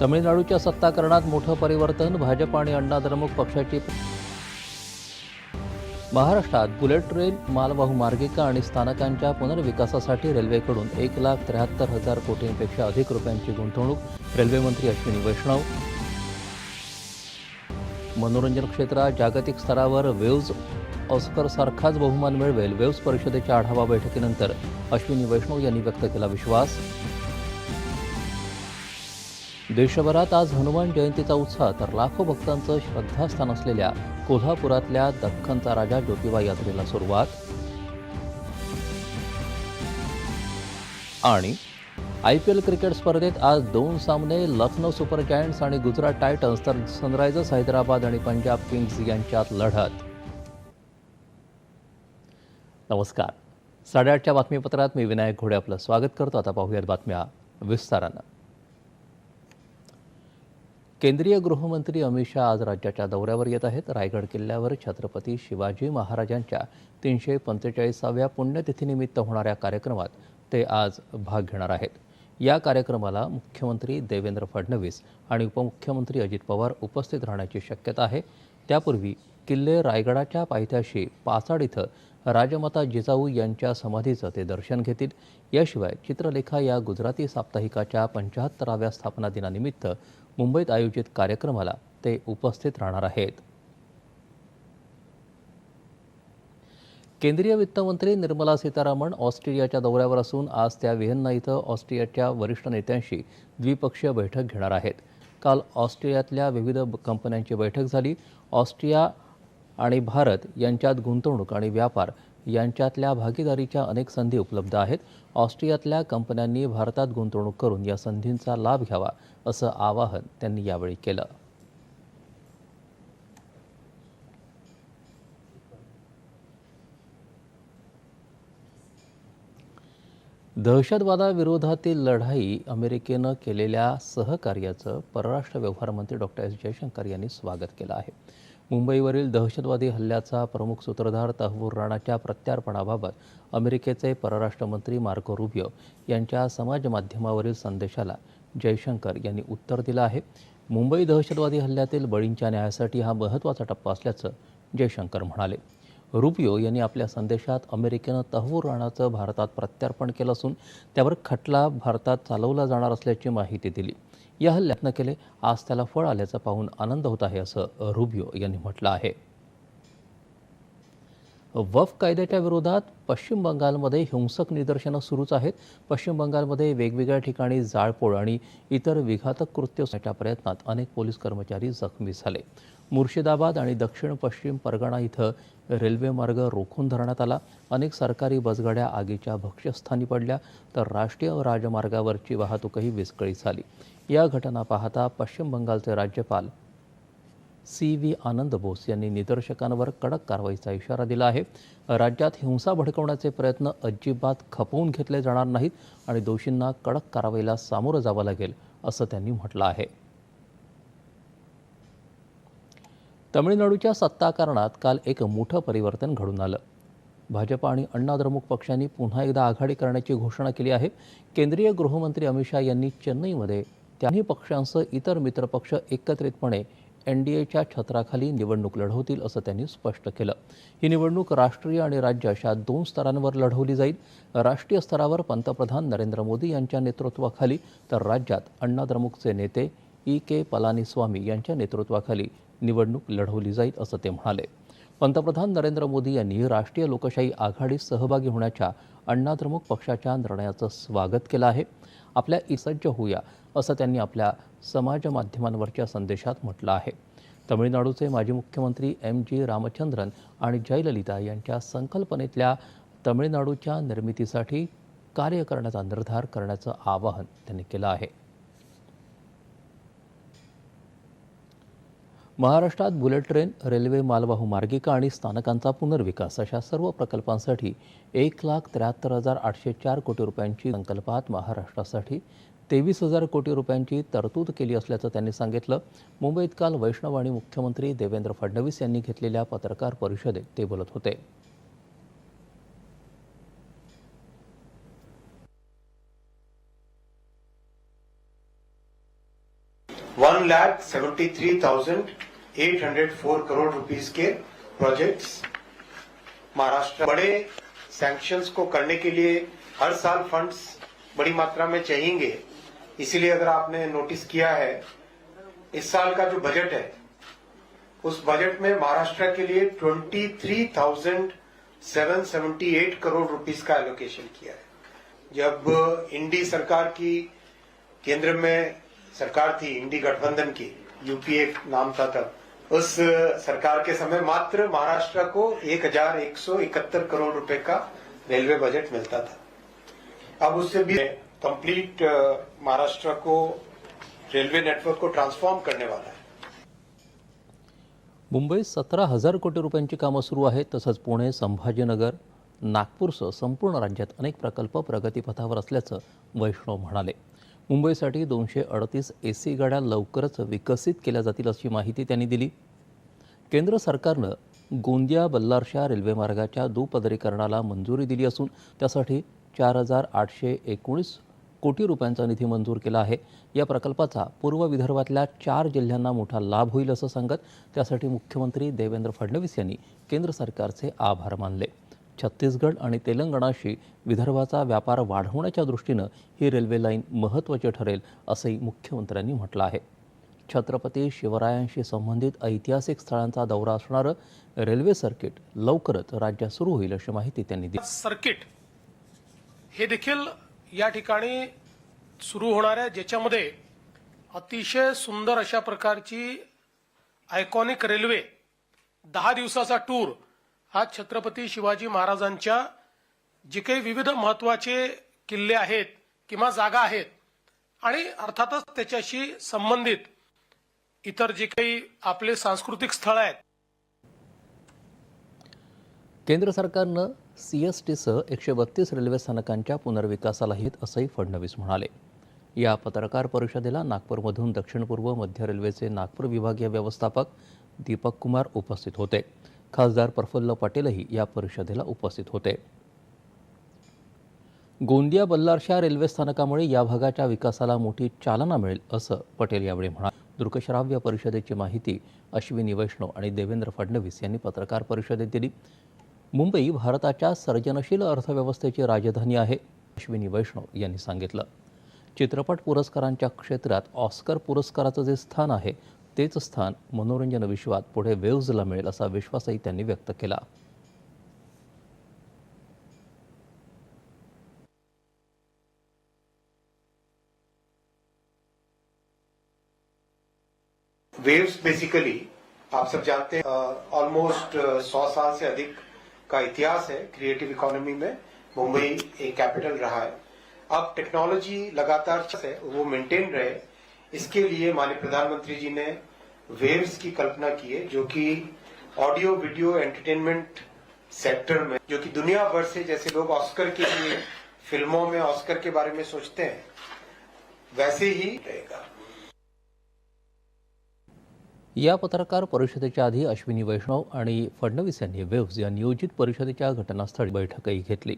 तमिळनाडूच्या सत्ताकरणात मोठं परिवर्तन भाजप आणि अण्णा द्रमुक पक्षाची महाराष्ट्रात बुलेट ट्रेन मालवाहू मार्गिका आणि स्थानकांच्या पुनर्विकासासाठी रेल्वेकडून एक लाख त्र्याहत्तर हजार कोटींपेक्षा अधिक रुपयांची गुंतवणूक रेल्वेमंत्री अश्विनी वैष्णव. मनोरंजन क्षेत्रात जागतिक स्तरावर वेव्ज ऑस्करसारखाच बहुमान मिळवेल वेव्ज परिषदेच्या आढावा बैठकीनंतर अश्विनी वैष्णव यांनी व्यक्त केला विश्वास. देशभरात आज हनुमान जयंतीचा उत्साह तर लाखो भक्तांचं श्रद्धास्थान असलेल्या कोल्हापुरातल्या दख्खनचा राजा ज्योतिबा यात्रेला सुरुवात. आणि आय पी एल क्रिकेट स्पर्धेत आज दोन सामने लखनौ सुपर जायंट्स आणि गुजरात टायटन्स तर सनरायझर्स हैदराबाद आणि पंजाब किंग्ज यांच्यात लढत. नमस्कार. साडेआठच्या बातमीपत्रात मी विनायक घोडे आपलं स्वागत करतो. आता पाहूयात बातम्या विस्तारानं. केंद्रीय गृहमंत्री अमित शहा आज राज्याच्या दौऱ्यावर येत आहेत. रायगड किल्ल्यावर छत्रपती शिवाजी महाराजांच्या तीनशे पंचेचाळीसाव्या पुण्यतिथीनिमित्त होणाऱ्या कार्यक्रमात ते आज भाग घेणार आहेत. या कार्यक्रमाला मुख्यमंत्री देवेंद्र फडणवीस आणि उपमुख्यमंत्री अजित पवार उपस्थित राहण्याची शक्यता आहे. त्यापूर्वी किल्ले रायगडाच्या पायथ्याशी पाचाड इथं राजमाता जिजाऊ यांच्या समाधीचं ते दर्शन घेतील. याशिवाय चित्रलेखा या गुजराती साप्ताहिकाच्या पंच्याहत्तराव्या स्थापना दिनानिमित्त मुंबईत आयोजित कार्यक्रमाला ते उपस्थित राहणार आहेत. केंद्रीय वित्तमंत्री निर्मला सीतारामन ऑस्ट्रेलियाच्या दौऱ्यावर असून आज त्या व्हिएन्ना इथं ऑस्ट्रेलियाच्या वरिष्ठ नेत्यांशी द्विपक्षीय बैठक घेणार आहेत. काल ऑस्ट्रेलियातल्या विविध कंपन्यांची बैठक झाली. ऑस्ट्रिया आणि भारत यांच्यात गुंतवणूक आणि व्यापार यांच्यातल्या भागीदारीच्या अनेक संधी उपलब्ध आहेत. ऑस्ट्रियातल्या कंपन्यांनी भारतात गुंतवणूक करून या संधींचा लाभ घ्यावा असं आवाहन त्यांनी यावेळी केलं. दहशतवादाविरोधातील लढाई अमेरिकेनं केलेल्या सहकार्याचं परराष्ट्र व्यवहार मंत्री डॉक्टर एस जयशंकर यांनी स्वागत केलं आहे. मुंबईवरील दहशतवादी हल्ल्याचा प्रमुख सूत्रधार तहवूर राणाच्या प्रत्यार्पणाबाबत अमेरिकेचे परराष्ट्र मंत्री मार्को रुबियो यांच्या समाजमाध्यमावरील संदेशाला जयशंकर यांनी उत्तर दिलं आहे. मुंबई दहशतवादी हल्ल्यातील बळींच्या न्यायासाठी हा महत्त्वाचा टप्पा असल्याचं जयशंकर म्हणाले. रुबियो यांनी आपल्या संदेशात अमेरिकेनं तहवूर राणाचं भारतात प्रत्यार्पण केलं असून त्यावर खटला भारतात चालवला जाणार असल्याची माहिती दिली. या हल्ल्यातनं केले आज त्याला फळ आल्याचं पाहून आनंद होत आहे असं रुबियो यांनी म्हटलं आहे. वफ कायद्याच्या विरोधात पश्चिम बंगालमध्ये हिंसक निदर्शनं सुरूच आहेत. पश्चिम बंगालमध्ये वेगवेगळ्या ठिकाणी जाळपोळ आणि इतर विघातक कृत्य प्रयत्नात अनेक पोलीस कर्मचारी जखमी झाले. मुर्शिदाबाद आणि दक्षिण पश्चिम परगणा इथं रेल्वेमार्ग रोखून धरण्यात आला. अनेक सरकारी बसगाड्या आगीच्या भक्ष्यस्थानी पडल्या तर राष्ट्रीय राजमार्गावरची वाहतूकही विस्कळीत झाली. या घटना पाहता पश्चिम बंगालचे राज्यपाल सी व्ही आनंद बोस यांनी निदर्शकांवर कडक कारवाईचा इशारा दिला आहे. राज्यात हिंसा भडकवण्याचे प्रयत्न अजिबात खपवून घेतले जाणार नाहीत आणि दोषींना कडक कारवाईला सामोरं जावं लागेल असं त्यांनी म्हटलं आहे. तमिळनाडूच्या सत्ताकारणात काल एक मोठं परिवर्तन घडून आलं. भाजप आणि अण्णा द्रमुक पक्षांनी पुन्हा एकदा आघाडी करण्याची घोषणा केली आहे. केंद्रीय गृहमंत्री अमित शहा यांनी चेन्नईमध्ये त्यांनी पक्षांसह इतर मित्रपक्ष एकत्रितपणे एन डी एच्या छत्राखाली निवडणूक लढवतील असं त्यांनी स्पष्ट केलं. ही निवडणूक राष्ट्रीय आणि राज्य अशा दोन स्तरांवर लढवली जाईल. राष्ट्रीय स्तरावर पंतप्रधान नरेंद्र मोदी यांच्या नेतृत्वाखाली तर राज्यात अण्णा द्रमुकचे नेते ई के पलानीस्वामी यांच्या नेतृत्वाखाली निवडणूक लढवली जाईल असं ते म्हणाले. पंतप्रधान नरेंद्र मोदी यांनी राष्ट्रीय लोकशाही आघाडीत सहभागी होण्याच्या अण्णाद्रमुक पक्षाच्या निर्णयाचं स्वागत केलं आहे. आपल्या इसज्ज होऊया असं त्यांनी आपल्या समाज माध्यमांवरच्या संदेशात म्हटलं आहे. तमिळनाडूचे माजी मुख्यमंत्री एम जी रामचंद्रन आणि जयललिता यांच्या संकल्पनेतल्या तमिळनाडूच्या निर्मितीसाठी कार्य करण्याचा निर्धार करण्याचं आवाहन त्यांनी केलं आहे. महाराष्ट्रात बुलेट ट्रेन रेल्वे मालवाहू मार्गिका आणि स्थानकांचा पुनर्विकास अशा सर्व प्रकल्पांसाठी एक लाख त्र्याहत्तर हजार आठशे चार कोटी रुपयांची संकल्पात महाराष्ट्रासाठी तेवीस हजार कोटी रुपयांची तरतूद केली असल्याचं त्यांनी सांगितलं. मुंबईत काल वैष्णव आणि मुख्यमंत्री देवेंद्र फडणवीस यांनी घेतलेल्या पत्रकार परिषदेत ते बोलत होते. One lakh seventy three thousand 804 crore rupees के प्रोजेक्ट्स महाराष्ट्र बड़े सैंक्शंस को करने के लिए हर साल फंड्स बड़ी मात्रा में चाहेंगे इसीलिए अगर आपने नोटिस किया है इस साल का जो बजट है उस बजट में महाराष्ट्र के लिए 23,778 करोड़ रुपीस का एलोकेशन किया है। जब इंडी सरकार की केंद्र में सरकार थी इंडी गठबंधन की यूपीए नाम था तब उस सरकार के समय मात्र महाराष्ट्र को एक हजार एक सौ इकहत्तर करोड़ रुपए का रेलवे बजट मिलता था। अब उससे भी कंप्लीट महाराष्ट्र को रेलवे नेटवर्क को ट्रांसफॉर्म करने वाला है। मुंबईत सतरा हजार कोटी रुपयांची कामं सुरू आहेत तसंच पुणे संभाजीनगर नागपूरसह संपूर्ण राज्यात अनेक प्रकल्प प्रगतीपथावर असल्याचं वैष्णव म्हणाले. मुंबईसाठी दोनशे अडतीस ए सी गाड्या लवकरच विकसित केल्या जातील अशी माहिती त्यांनी दिली. केंद्र सरकारनं गोंदिया बल्लारशा रेल्वेमार्गाच्या दुपदरीकरणाला मंजुरी दिली असून त्यासाठी चार हजार आठशे एकोणीस कोटी रुपयांचा निधी मंजूर केला आहे. या प्रकल्पाचा पूर्व विदर्भातल्या चार जिल्ह्यांना मोठा लाभ होईल असं सांगत त्यासाठी मुख्यमंत्री देवेंद्र फडणवीस यांनी केंद्र सरकारचे आभार मानले. छत्तीसगड आणि तेलंगणाशी विदर्भाचा व्यापार वाढवण्याच्या दृष्टीनं ही रेल्वे लाईन महत्त्वाची ठरेल असंही मुख्यमंत्र्यांनी म्हटलं आहे. छत्रपती शिवरायांशी संबंधित ऐतिहासिक स्थळांचा दौरा असणारं रेल्वे सर्किट लवकरच राज्यात सुरू होईल अशी माहिती त्यांनी दिली. सर्किट हे देखील या ठिकाणी सुरू होणाऱ्या ज्याच्यामध्ये अतिशय सुंदर अशा प्रकारची आयकॉनिक रेल्वे दहा दिवसाचा टूर हा छत्रपती शिवाजी महाराजांच्या जे काही विविध महत्त्वाचे किल्ले आहेत किंवा जागा आहेत आणि अर्थातच त्याच्याशी संबंधित इतर जे काही आपले सांस्कृतिक स्थळ आहेत. केंद्र सरकारनं सी एस टीसह एकशे बत्तीस रेल्वे स्थानकांच्या पुनर्विकासाला हित असंही फडणवीस म्हणाले. या पत्रकार परिषदेला नागपूरमधून दक्षिण पूर्व मध्य रेल्वेचे नागपूर विभागीय व्यवस्थापक दीपक कुमार उपस्थित होते. खासदार प्रफुल्ल पटेलही या परिषदेला उपस्थित होते. गोंदिया बल्लारशा रेल्वे स्थानकामुळे या भागाच्या विकासाला मोठी चालना मिळेल असं पटेल यावेळी म्हणाले. दृकश्राव्य परिषदेची माहिती अश्विनी वैष्णव आणि देवेंद्र फडणवीस यांनी पत्रकार परिषदेत दिली. मुंबई भारताच्या सर्जनशील अर्थव्यवस्थेची राजधानी आहे अश्विनी वैष्णव यांनी सांगितलं. चित्रपट पुरस्कारांच्या क्षेत्रात ऑस्कर पुरस्काराचं जे स्थान आहे तेच स्थान मनोरंजन विश्वात पुढे वेव्जला मिळेल असा विश्वासही त्यांनी व्यक्त केला. वेव्स बेसिकली आप सब जानते हैं ऑलमोस्ट सौ साल से अधिक का इतिहास है क्रिएटिव इकोनॉमी में। मुंबई एक कैपिटल रहा है। अब टेक्नोलॉजी लगातार से वो मेंटेन रहे। इसके लिए माननीय प्रधानमंत्री जी ने वेव्स की कल्पना की है जो कि ऑडियो वीडियो एंटरटेनमेंट सेक्टर में जो कि दुनिया भर से जैसे लोग ऑस्कर के लिए फिल्मों में ऑस्कर के बारे में सोचते हैं वैसे ही रहेगा। या पत्रकार परिषदेच्या आधी अश्विनी वैष्णव आणि फडणवीस यांनी वेव्स या नियोजित परिषदेच्या घटनास्थळी बैठकही घेतली.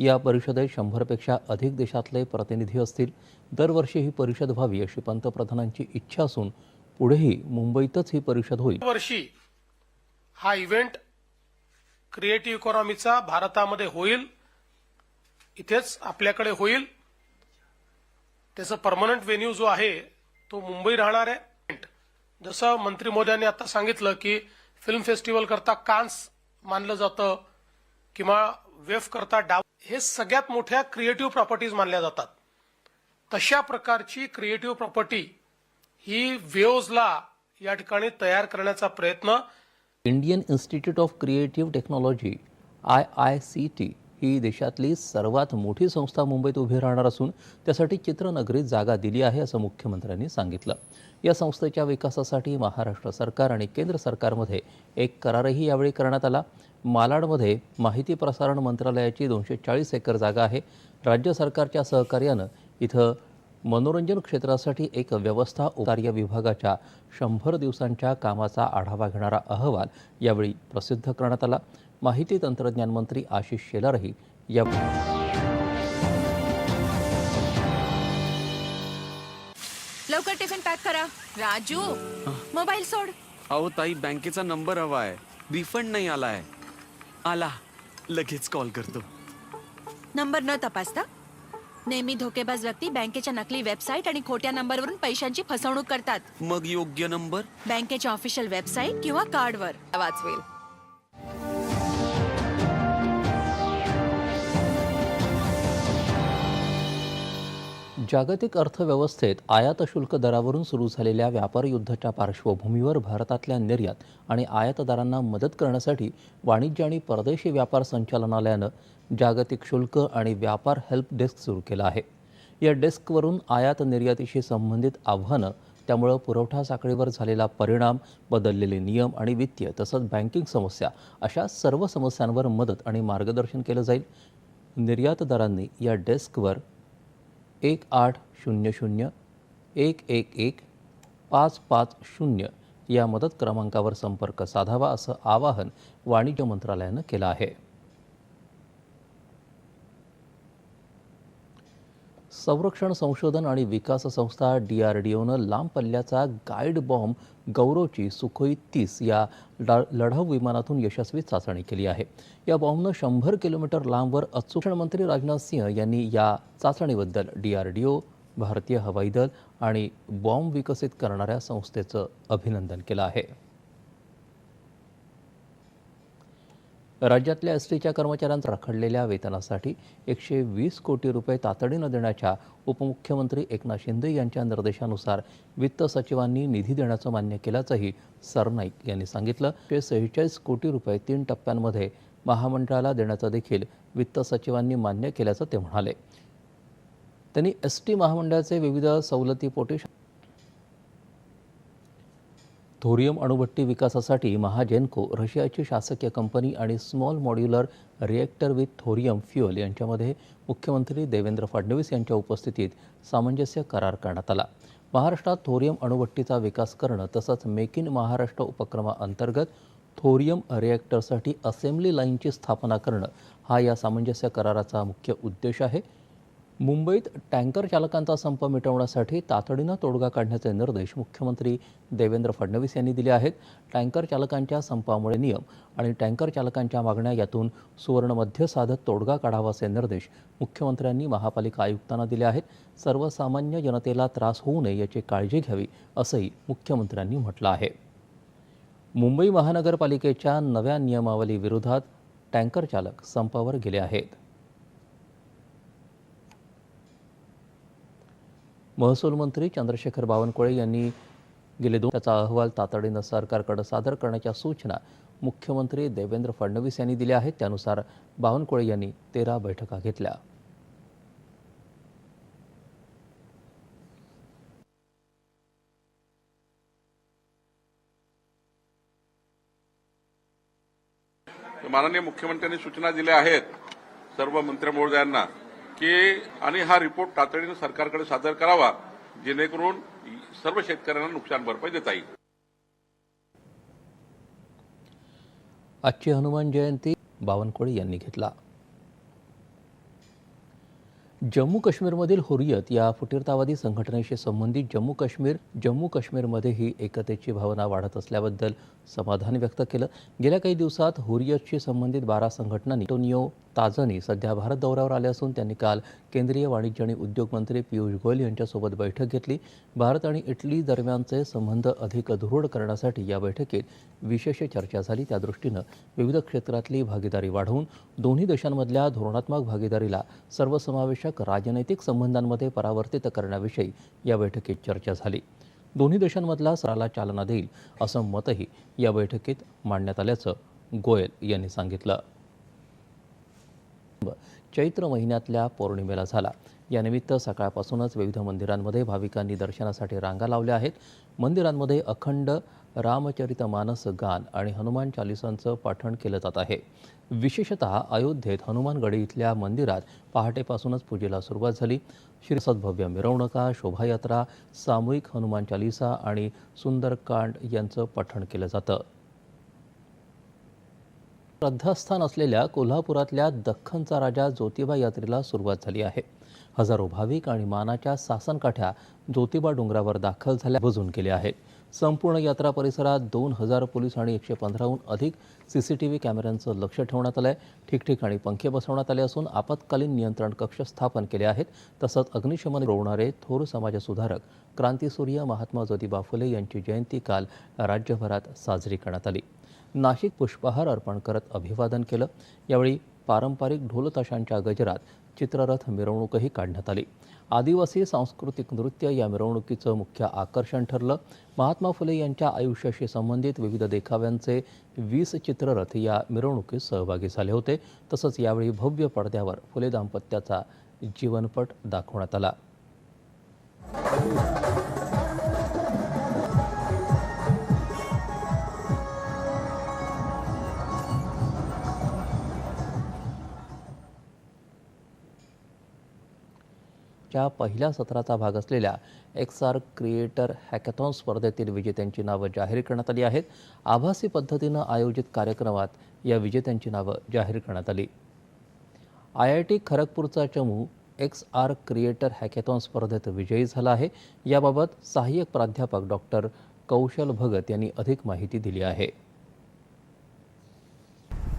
या परिषदेत शंभरपेक्षा अधिक देशातले प्रतिनिधी असतील. दरवर्षी ही परिषद व्हावी अशी पंतप्रधानांची इच्छा असून पुढेही मुंबईतच ही परिषद होईल. वर्षी हा इव्हेंट क्रिएटिव्ह इकॉनॉमीचा भारतामध्ये होईल. इथेच आपल्याकडे होईल. त्याचा परमनंट व्हेन्यू जो आहे तो मुंबई राहणार आहे. जसं मंत्री मोद्यांनी आता सांगितलं की फिल्म फेस्टिवल करता कान्स मानलं जातं किंवा वेफ करता डाव. हे सगळ्यात मोठ्या क्रिएटिव्ह प्रॉपर्टीज मानल्या जातात. तशा प्रकारची क्रिएटिव्ह प्रॉपर्टी ही वेव्हजला या ठिकाणी तयार करण्याचा प्रयत्न Indian institute of creative technology I I C T ही देशातली सर्वात मोठी संस्था मुंबईत उभी राहणार असून त्यासाठी चित्रनगरीत जागा दिली आहे असं मुख्यमंत्र्यांनी सांगितलं. या संस्थेच्या विकासासाठी महाराष्ट्र सरकार आणि केंद्र सरकारमध्ये एक करारही यावेळी करण्यात आला. मालाडमध्ये माहिती प्रसारण मंत्रालयाची दोनशे चाळीस एकर जागा आहे. राज्य सरकारच्या सहकार्यानं इथं मनोरंजन क्षेत्रासाठी एक व्यवस्था कार्य विभागाच्या शंभर दिवसांच्या कामाचा आढावा घेणारा अहवाल यावेळी प्रसिद्ध करण्यात आला. माहिती तंत्रज्ञान मंत्री आशिष शेलारही या लवकर टिफिन पॅक करा. राजू मोबाईल सोड. अहो ताई बँकेचा नंबर हवा आहे. रिफंड नाही आलाय आला. लगेच कॉल करतो. नंबर न तपासता नेहमी धोकेबाज व्यक्ती बँकेच्या नकली वेबसाईट आणि खोट्या नंबरवरून पैशांची फसवणूक करतात. मग योग्य नंबर? बँकेच्या ऑफिशियल वेबसाईट किंवा कार्डवर. वाचवेल. जागतिक अर्थव्यवस्थेत आयात शुल्क दरावरून सुरू झालेल्या व्यापार युद्धाच्या पार्श्वभूमीवर भारतातल्या निर्यात आणि आयातदारांना मदत करण्यासाठी वाणिज्य आणि परदेशी व्यापार संचालनालयानं जागतिक शुल्क आणि व्यापार हेल्प डेस्क सुरू केलं आहे. या डेस्कवरून आयात निर्यातीशी संबंधित आव्हानं त्यामुळं पुरवठा साखळीवर झालेला परिणाम बदललेले नियम आणि वित्तीय तसंच बँकिंग समस्या अशा सर्व समस्यांवर मदत आणि मार्गदर्शन केलं जाईल. निर्यातदारांनी या डेस्कवर एक आठ शून्य शून्य एक एक एक पाच पाच शून्य या मदत क्रमांकावर संपर्क साधावा असं आवाहन वाणिज्य मंत्रालयानं केलं आहे. संरक्षण संशोधन आणि विकास संस्था डी आर डी ओनं लांब पल्ल्याचा गाईड बॉम्ब गौरवची सुखोई तीस या ला लढाऊ विमानातून यशस्वी चाचणी केली आहे. या बॉम्बनं शंभर किलोमीटर लांबवर संरक्षण मंत्री राजनाथ सिंह यांनी या चाचणीबद्दल डी आर डी ओ भारतीय हवाई दल आणि बॉम्ब विकसित करणाऱ्या संस्थेचं अभिनंदन केलं आहे. राज्यातल्या एस टीच्या कर्मचाऱ्यांचा रखडलेल्या वेतनासाठी एकशे वीस कोटी रुपये तातडीनं देण्याच्या उपमुख्यमंत्री एकनाथ शिंदे यांच्या निर्देशानुसार वित्त सचिवांनी निधी देण्याचं मान्य केल्याचंही सरनाईक यांनी सांगितलं. ते सेहेचाळीस कोटी रुपये तीन टप्प्यांमध्ये महामंडळाला देण्याचं देखील वित्त सचिवांनी मान्य केल्याचं ते म्हणाले. त्यांनी एस टी महामंडळाचे विविध सवलतीपोटी थोरियम अणुभट्टी विकासासाठी महाजेनको रशियाची शासकीय कंपनी आणि small modular reactor with thorium fuel यांच्यामध्ये मुख्यमंत्री देवेंद्र फडणवीस यांच्या उपस्थितीत सामंजस्य करार करण्यात आला. महाराष्ट्रात थोरियम अणुभट्टीचा विकास करणं तसंच मेक इन महाराष्ट्र उपक्रमाअंतर्गत थोरियम रिएक्टरसाठी असेंब्ली लाईनची स्थापना करणं हा या सामंजस्य कराराचा मुख्य उद्देश आहे. मुंबईत टँकर चालकांचा संप मिटवण्यासाठी तातडीनं तोडगा काढण्याचे निर्देश मुख्यमंत्री देवेंद्र फडणवीस यांनी दिले आहेत. टँकर चालकांच्या संपामुळे नियम आणि टँकर चालकांच्या मागण्या यातून सुवर्णमध्य साधत तोडगा काढावा असे निर्देश मुख्यमंत्र्यांनी महापालिका आयुक्तांना दिले आहेत. सर्वसामान्य जनतेला त्रास होऊ नये याची काळजी घ्यावी असंही मुख्यमंत्र्यांनी म्हटलं आहे. मुंबई महानगरपालिकेच्या नव्या नियमावलीविरोधात टँकर चालक संपावर गेले आहेत. महसूल मंत्री चंद्रशेखर बावनकुळे यांनी गेले दोन त्याचा अहवाल तातडीनं सरकारकडे सादर करण्याच्या सूचना मुख्यमंत्री देवेंद्र फडणवीस यांनी दिल्या आहेत. त्यानुसार बावनकुळे यांनी तेरा बैठका घेतल्या. माननीय मुख्यमंत्र्यांनी सूचना दिल्या आहेत. सर्व मंत्रिमहोदयांना की आणि हा रिपोर्ट तातडीनं सरकारकडे सादर करावा जेणेकरून सर्व शेतकऱ्यांना नुकसान भरपाई देता येईल. आजची हनुमान जयंती बावनकुळे यांनी घेतला. जम्मू काश्मीरमधील हुरियत या फुटीरतावादी संघटनेशी संबंधित जम्मू काश्मीर जम्मू काश्मीरमध्येही एकतेची भावना वाढत असल्याबद्दल समाधान व्यक्त केलं. गेल्या काही दिवसात हुरियतशी संबंधित बारा संघटनांनी टोनियो ताजनी सध्या भारत दौऱ्यावर आले असून त्यांनी काल केंद्रीय वाणिज्य आणि उद्योग मंत्री पियुष गोयल यांच्यासोबत बैठक घेतली. भारत आणि इटली दरम्यानचे संबंध अधिक दृढ करण्यासाठी या बैठकीत विशेष चर्चा झाली. त्या दृष्टीनं विविध क्षेत्रातली भागीदारी वाढवून दोन्ही देशांमधल्या धोरणात्मक भागीदारीला सर्वसमावेशक राजनैतिक संबंधांमध्ये परावर्तित करण्याविषयी या बैठकीत चर्चा झाली. दोन्ही देशांमधला सराला चालना देईल असं मतही या बैठकीत मांडण्यात आल्याचं गोयल यांनी सांगितलं. चैत्र महिन्यातल्या पौर्णिमेला झाला. यानिमित्त सकाळपासूनच विविध मंदिरांमध्ये भाविकांनी दर्शनासाठी रांगा लावल्या आहेत. मंदिरांमध्ये अखंड रामचरित मानस गान आणि हनुमान चालिसांचं पठण केलं जात आहे. विशेषतः अयोध्येत हनुमानगडी इथल्या मंदिरात पहाटेपासूनच पूजेला सुरुवात झाली. श्रीसद्भव्य मिरवणुका शोभायात्रा सामूहिक हनुमान चालिसा आणि सुंदरकांड यांचं पठण केलं जातं. श्रद्धास्थान असलेल्या कोल्हापुरातल्या दख्खनचा राजा ज्योतिबा यात्रेला सुरुवात झाली आहे. हजारो भाविक आणि मानाच्या सासनकाठ्या ज्योतिबा डोंगरावर दाखल झाल्या बजून केले आहेत. संपूर्ण यात्रा परिसरात दोन हजार पोलीस आणि एकशे पंधराहून अधिक सी सी टी व्ही कॅमेऱ्यांचं लक्ष ठेवण्यात आलं आहे ठिकठिकाणी पंखे बसवण्यात आले असून आपत्कालीन नियंत्रण कक्ष स्थापन केले आहेत. तसंच अग्निशमन रोवणारे थोर समाजसुधारक क्रांतीसूर्य महात्मा ज्योतिबा फुले यांची जयंती काल राज्यभरात साजरी करण्यात आली. नाशिक पुष्पहार अर्पण करत अभिवादन केलं. यावेळी पारंपरिक ढोलताशांच्या गजरात चित्ररथ मिरवणूकही काढण्यात आली. आदिवासी सांस्कृतिक नृत्य या मिरवणुकीचं मुख्य आकर्षण ठरलं. महात्मा फुले यांच्या आयुष्याशी संबंधित विविध देखाव्यांचे वीस चित्ररथ या मिरवणुकीत सहभागी झाले होते. तसंच यावेळी भव्य पडद्यावर फुले दाम्पत्याचा जीवनपट दाखवण्यात आला. च्या पहिल्या सत्राचा भाग असलेल्या एक्स आर क्रिएटर हॅकॅथॉन स्पर्धेतील विजेत्यांची नावं जाहीर करण्यात आली आहेत. आभासी पद्धतीनं आयोजित कार्यक्रमात या विजेत्यांची नावं जाहीर करण्यात आली. आय आय टी खरगपूरचा चमू एक्स आर क्रिएटर हॅकॅथॉन स्पर्धेत विजयी झाला आहे. याबाबत सहाय्यक प्राध्यापक डॉक्टर कौशल भगत यांनी अधिक माहिती दिली आहे.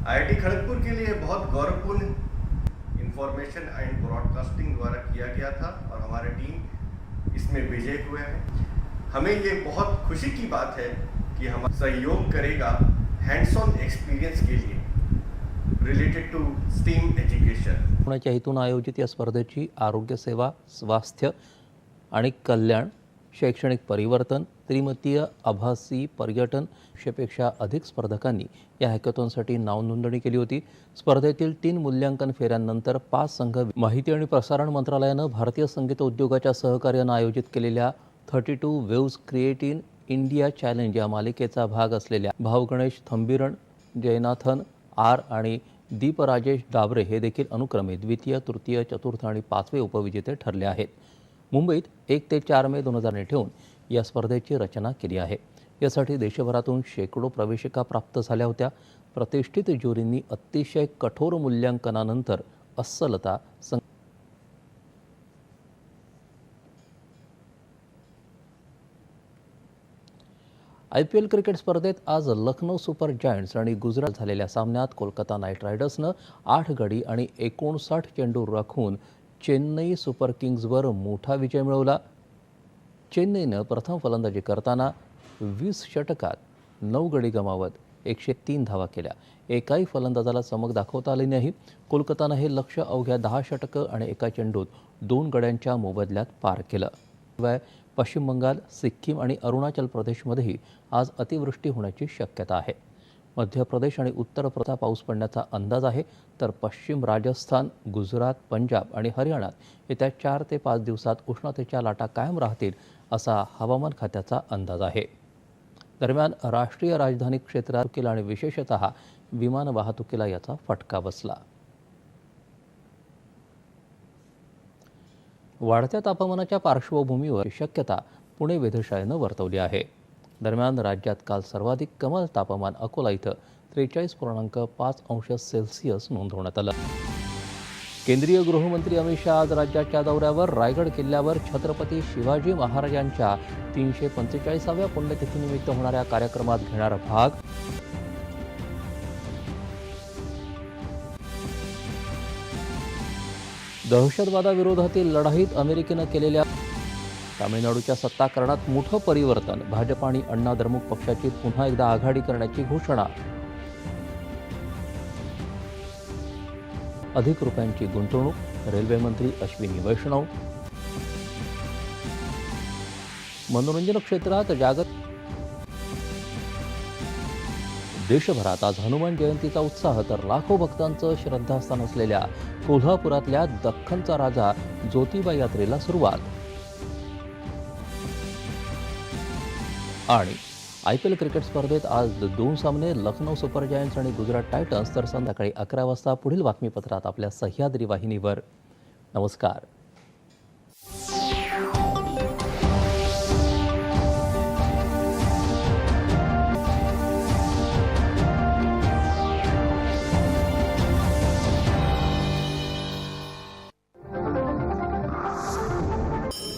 आईआईटी खड़गपुर के लिए बहुत गौरवपूर्ण इंफॉर्मेशन एंड ब्रॉडकास्टिंग द्वारा किया गया था और हमारे टीम इसमें विजय हुए हैं। हमें ये बहुत खुशी की बात है कि हम सहयोग करेगा हैंड्स ऑन एक्सपीरियंस के लिए रिलेटेड टू स्टीम एजुकेशन पुण्याच्या हेतून आयोजित या स्पर्धेची आरोग्यसेवा स्वास्थ्य आणि कल्याण शैक्षणिक परिवर्तन त्रिमतीय आभासी पर्यटन शेपेक्षा अधिक स्पर्धकांनी या हॅकॅथॉनसाठी नाव नोंदणी केली होती. स्पर्धेतील तीन मूल्यांकन फेऱ्यांनंतर पाच संघ माहिती आणि प्रसारण मंत्रालयानं भारतीय संगीत उद्योगाच्या सहकार्यानं आयोजित केलेल्या thirty two waves create in India challenge या मालिकेचा भाग असलेल्या भावगणेश थंबीरण जयनाथन आर आणि दीप राजेश डाबरे हे देखील अनुक्रमे द्वितीय तृतीय चतुर्थ आणि पाचवे उपविजेते ठरले आहेत. मुंबईत एक ते चार मे दोन हजार ठेवून या स्पर्धेची रचना केली आहे. यासाठी देशभरातून शेकडो प्रवेशिका प्राप्त झाल्या होत्या. प्रतिष्ठित ज्युरींनी अतिशय कठोर मूल्यांकनानंतर अस्सलता सं आय पी एल क्रिकेट स्पर्धेत आज लखनौ सुपर जायंट्स आणि गुजरात झालेल्या सामन्यात कोलकाता नाईट रायडर्सनं आठ गडी आणि एकोणसाठ चेंडू राखून चेन्नई सुपर किंग्जवर मोठा विजय मिळवला. चेन्नईनं प्रथम फलंदाजी करताना वीस षटकात नऊ गडी गमावत एकशे तीन धावा केल्या. एकाही फलंदाजाला चमक दाखवता आली नाही. कोलकातानं हे लक्ष अवघ्या दहा षटकं आणि एका चेंडूत दोन गड्यांच्या मोबदल्यात पार केलं. शिवाय पश्चिम बंगाल सिक्कीम आणि अरुणाचल प्रदेशमध्येही आज अतिवृष्टी होण्याची शक्यता आहे. मध्य प्रदेश आणि उत्तर प्रदेशात पाऊस पडण्याचा अंदाज आहे. तर पश्चिम राजस्थान गुजरात पंजाब आणि हरियाणात येत्या चार ते पाच दिवसात उष्णतेच्या लाटा कायम राहतील असा हवामान खात्याचा अंदाज आहे. दरम्यान राष्ट्रीय राजधानी क्षेत्रात आणि विशेषतः विमान वाहतुकीला याचा फटका बसला. वाढत्या तापमानाच्या पार्श्वभूमीवर शक्यता पुणे वेधशाळेनं वर्तवली आहे. दरम्यान राज्यात काल सर्वाधिक कमाल तापमान अकोला इथं त्रेचाळीस पूर्णांक पाच अंश सेल्सिअस नोंदवण्यात आलं. केंद्रीय गृहमंत्री अमित शहा आज राज्याच्या दौऱ्यावर रायगड किल्ल्यावर छत्रपती शिवाजी महाराजांच्या तीनशे पंचेचाळीसाव्या पुण्यतिथीनिमित्त होणाऱ्या कार्यक्रमात घेणार भाग. दहशतवादाविरोधातील लढाईत अमेरिकेनं केलेल्या तामिळनाडूच्या सत्ताकरणात मोठं परिवर्तन. भाजप आणि अण्णा द्रमुक पक्षाची पुन्हा एकदा आघाडी करण्याची घोषणा. अधिक रुपयांची गुंतवणूक. रेल्वे मंत्री अश्विनी वैष्णव. मनोरंजन क्षेत्रात जागत देशभरात आज हनुमान जयंतीचा उत्साह तर लाखो भक्तांचं श्रद्धास्थान असलेल्या कोल्हापुरातल्या दख्खनचा राजा ज्योतिबा यात्रेला सुरुवात. आणि आय पी एल क्रिकेट स्पर्धेत आज दोन सामने लखनौ सुपर जायंट्स आणि गुजरात टायटन्स. तर संध्याकाळी अकरा वाजता पुढील बातमीपत्रात आपल्या सह्याद्री वाहिनीवर. नमस्कार.